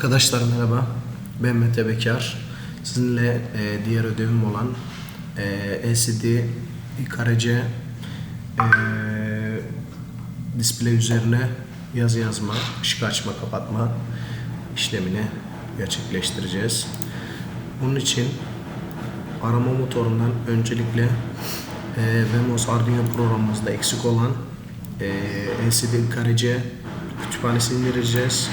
Arkadaşlar merhaba. Ben Mete Bekar. Sizinle e, diğer ödevim olan e, LCD karece e, display üzerine yazı yazma, ışık açma, kapatma işlemini gerçekleştireceğiz. Bunun için arama motorundan öncelikle e, Vemos Arduino programımızda eksik olan e, LCD karece kütüphanesini indireceğiz.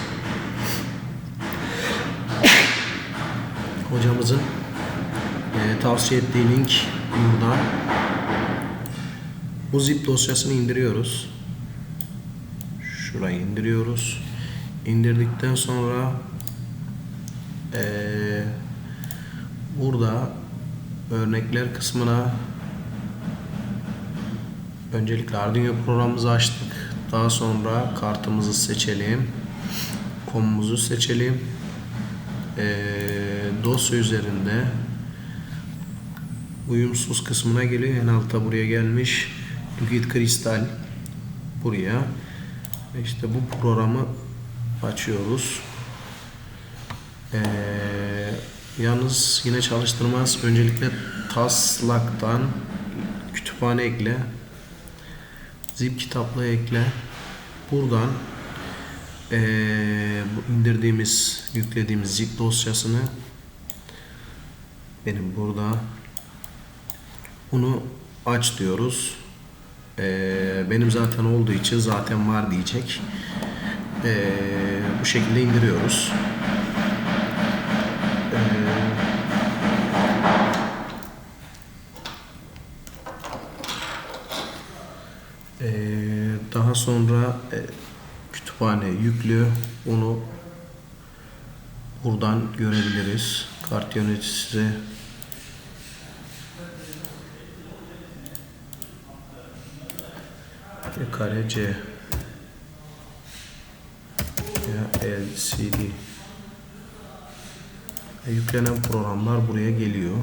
Hocamızın e, tavsiye ettiği link burada. Bu zip dosyasını indiriyoruz. Şurayı indiriyoruz. İndirdikten sonra e, burada örnekler kısmına öncelikle Arduino programımızı açtık. Daha sonra kartımızı seçelim. Konumuzu seçelim e, dosya üzerinde uyumsuz kısmına geliyor. En altta buraya gelmiş. Liquid kristal buraya. İşte bu programı açıyoruz. E, yalnız yine çalıştırmaz. Öncelikle taslaktan kütüphane ekle. Zip kitaplığı ekle. Buradan ee, indirdiğimiz, yüklediğimiz zip dosyasını benim burada bunu aç diyoruz. Ee, benim zaten olduğu için zaten var diyecek. Ee, bu şekilde indiriyoruz. Ee, daha sonra e, kütüphane yüklü. Onu buradan görebiliriz. Kart yöneticisi kare C ya LCD E, yüklenen programlar buraya geliyor.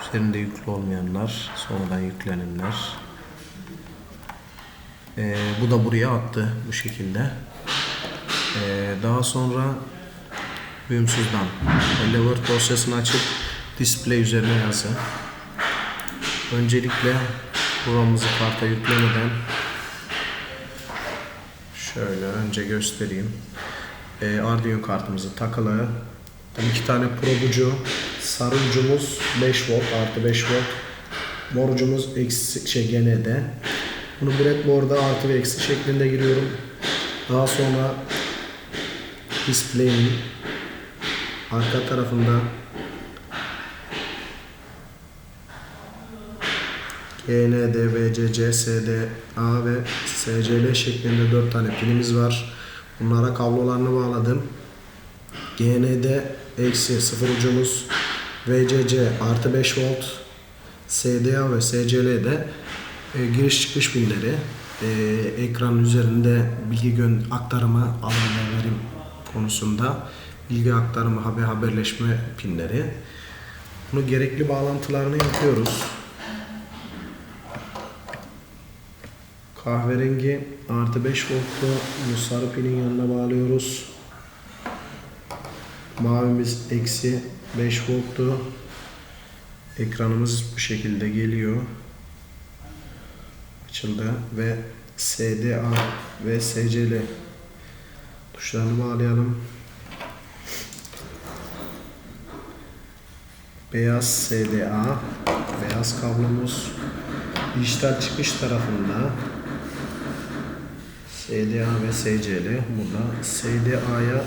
Üzerinde yüklü olmayanlar, sonradan yüklenenler. Ee, bu da buraya attı bu şekilde. Ee, daha sonra Vimsuz'dan Hello World dosyasını açıp display üzerine yazı. Öncelikle programımızı karta yüklemeden şöyle önce göstereyim. Ee, Arduino kartımızı takılı. iki tane prob ucu, sarı ucumuz 5 volt artı 5 volt. Mor ucumuz eksi şey gene de. Bunu breadboard'a artı ve eksi şeklinde giriyorum. Daha sonra display'in arka tarafında. GND, VCC, SDA ve SCL şeklinde 4 tane pinimiz var. Bunlara kablolarını bağladım. GND eksi 0 ucumuz, VCC artı 5 volt, SDA ve SCL'de e, giriş çıkış pinleri, e, ekranın üzerinde bilgi aktarımı, ve verim konusunda bilgi aktarımı, haber haberleşme pinleri. Bunu gerekli bağlantılarını yapıyoruz. Kahverengi artı 5 voltlu bu sarı pinin yanına bağlıyoruz. Mavimiz eksi 5 voltlu. Ekranımız bu şekilde geliyor açıldı ve SDA ve SCL tuşlarını bağlayalım. Beyaz SDA, beyaz kablomuz dijital çıkış tarafında SDA ve SCL burada SDA'ya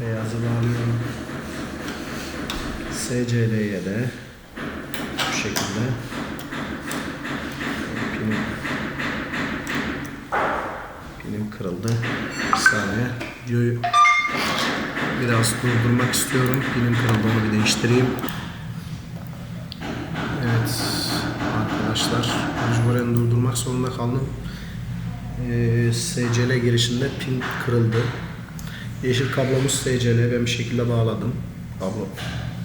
beyazı bağlıyorum. SCL'ye de bu şekilde pinim pinim kırıldı. Bir saniye. Videoyu biraz durdurmak istiyorum. Pinim kırıldı onu bir değiştireyim. Evet arkadaşlar mecburen durdurmak zorunda kaldım. Ee, SCL girişinde pin kırıldı. Yeşil kablomuz SCL ben bir şekilde bağladım. Kablo.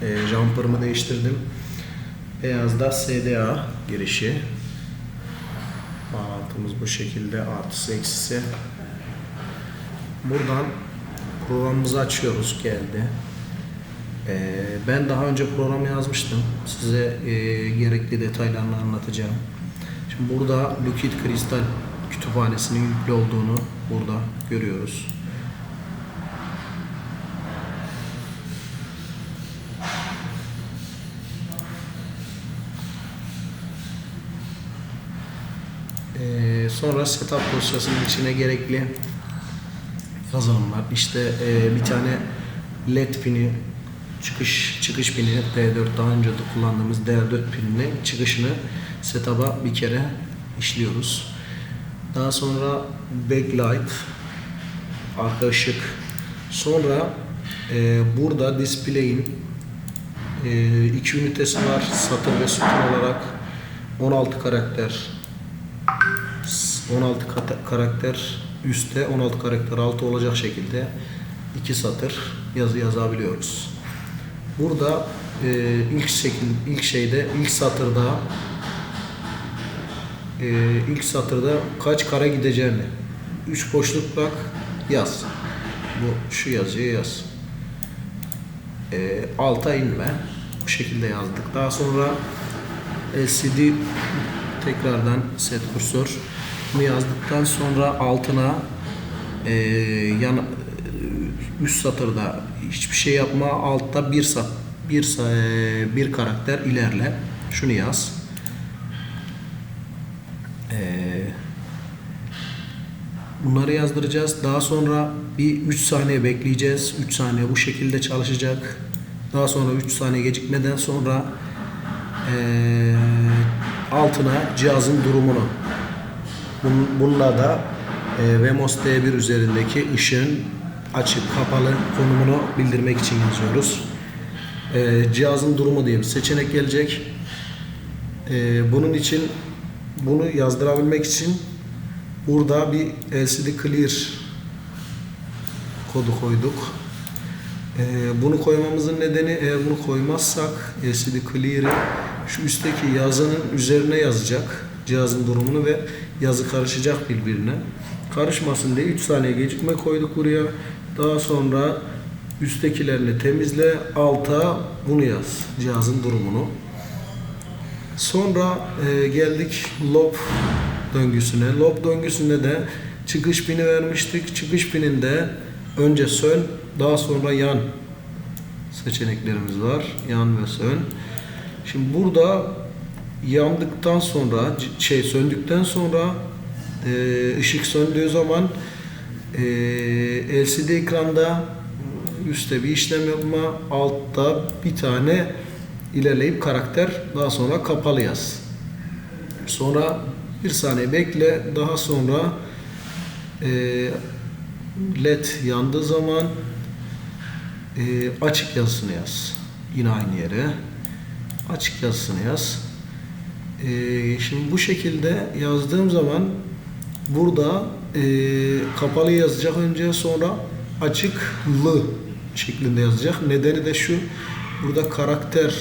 Ee, jumper'ımı değiştirdim. Beyaz da SDA girişi. Bağlantımız bu şekilde artısı eksisi. Buradan Programımızı açıyoruz. Geldi. Ee, ben daha önce program yazmıştım. Size e, gerekli detaylarını anlatacağım. Şimdi burada Liquid Crystal kütüphanesinin yüklü olduğunu burada görüyoruz. Ee, sonra setup dosyasının içine gerekli yazılımlar. İşte e, bir tane LED pini çıkış çıkış pini D4 daha önce de kullandığımız D4 pininin çıkışını setup'a bir kere işliyoruz. Daha sonra backlight arka ışık. Sonra e, burada display'in e, iki ünitesi var. Satır ve sütun olarak 16 karakter 16 kata- karakter üstte 16 karakter altı olacak şekilde iki satır yazı yazabiliyoruz. Burada e, ilk şekil ilk şeyde ilk satırda e, ilk satırda kaç kare gideceğini 3 boşluk bırak yaz. Bu şu yazıyı yaz. E, alta inme. Bu şekilde yazdık. Daha sonra LCD tekrardan set kursör bunu yazdıktan sonra altına e, yan üst satırda hiçbir şey yapma altta bir sat bir e, bir karakter ilerle. Şunu yaz. E, bunları yazdıracağız. Daha sonra bir 3 saniye bekleyeceğiz. 3 saniye bu şekilde çalışacak. Daha sonra 3 saniye gecikmeden sonra e, altına cihazın durumunu. Bun- Bununla da e, Vemos D1 üzerindeki ışığın açık kapalı konumunu bildirmek için yazıyoruz. E, cihazın durumu diye bir seçenek gelecek. E, bunun için bunu yazdırabilmek için burada bir LCD Clear kodu koyduk. E, bunu koymamızın nedeni eğer bunu koymazsak LCD Clear'i şu üstteki yazının üzerine yazacak cihazın durumunu ve yazı karışacak birbirine. Karışmasın diye 3 saniye gecikme koyduk buraya. Daha sonra üsttekilerini temizle, alta bunu yaz. Cihazın durumunu. Sonra e, geldik lob döngüsüne. Lob döngüsünde de çıkış pini vermiştik. Çıkış pininde önce sön, daha sonra yan seçeneklerimiz var. Yan ve sön. Şimdi burada yandıktan sonra şey söndükten sonra e, ışık söndüğü zaman e, LCD ekranda üstte bir işlem yapma altta bir tane ilerleyip karakter daha sonra kapalı yaz. Sonra bir saniye bekle daha sonra e, led yandığı zaman e, açık yazısını yaz. Yine aynı yere açık yazısını yaz. Ee, şimdi bu şekilde yazdığım zaman burada e, kapalı yazacak önce sonra açıklı şeklinde yazacak. Nedeni de şu burada karakter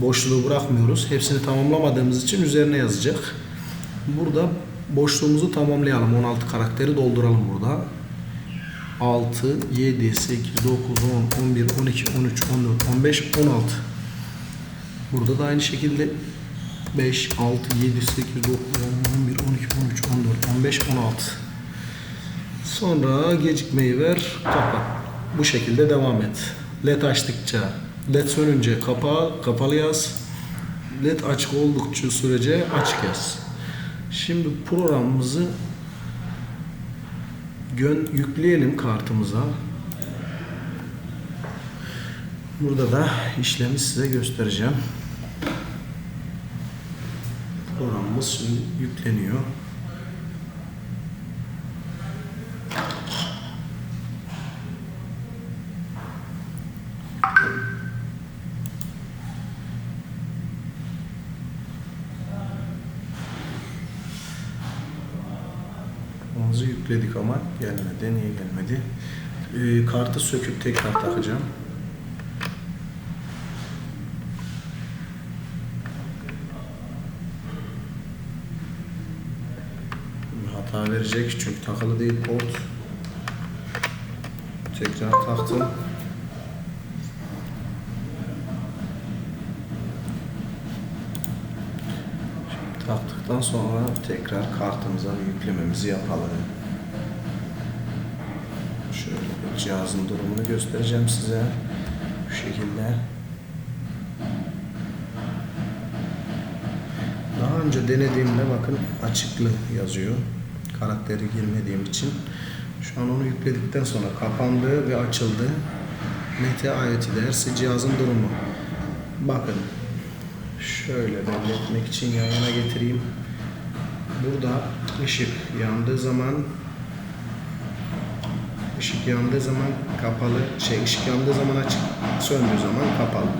boşluğu bırakmıyoruz. Hepsini tamamlamadığımız için üzerine yazacak. Burada boşluğumuzu tamamlayalım. 16 karakteri dolduralım burada. 6, 7, 8, 9, 10, 11, 12, 13, 14, 15, 16. Burada da aynı şekilde 5, 6, 7, 8, 9, 10, 11, 12, 13, 14, 15, 16. Sonra gecikmeyi ver, kapat. Bu şekilde devam et. LED açtıkça, LED sönünce kapa, kapalı yaz. LED açık oldukça sürece açık yaz. Şimdi programımızı yükleyelim kartımıza. Burada da işlemi size göstereceğim. Programımız şimdi yükleniyor. Programımızı yükledik ama gelmedi. Niye gelmedi? Ee, kartı söküp tekrar takacağım. Hata verecek çünkü takılı değil port. Tekrar taktım. Şimdi taktıktan sonra tekrar kartımıza yüklememizi yapalım. Şöyle cihazın durumunu göstereceğim size. Bu şekilde. Daha önce denediğimde bakın açıklı yazıyor. Karakteri girmediğim için. Şu an onu yükledikten sonra kapandı ve açıldı. Mete ayeti dersi cihazın durumu. Bakın şöyle belli etmek için yan yana getireyim. Burada ışık yandığı zaman ışık yandığı zaman kapalı şey ışık yandığı zaman açık söndüğü zaman kapalı.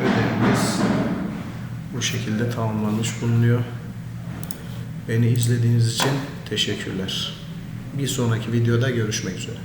Ödevimiz bu şekilde tamamlanmış bulunuyor. Beni izlediğiniz için teşekkürler. Bir sonraki videoda görüşmek üzere.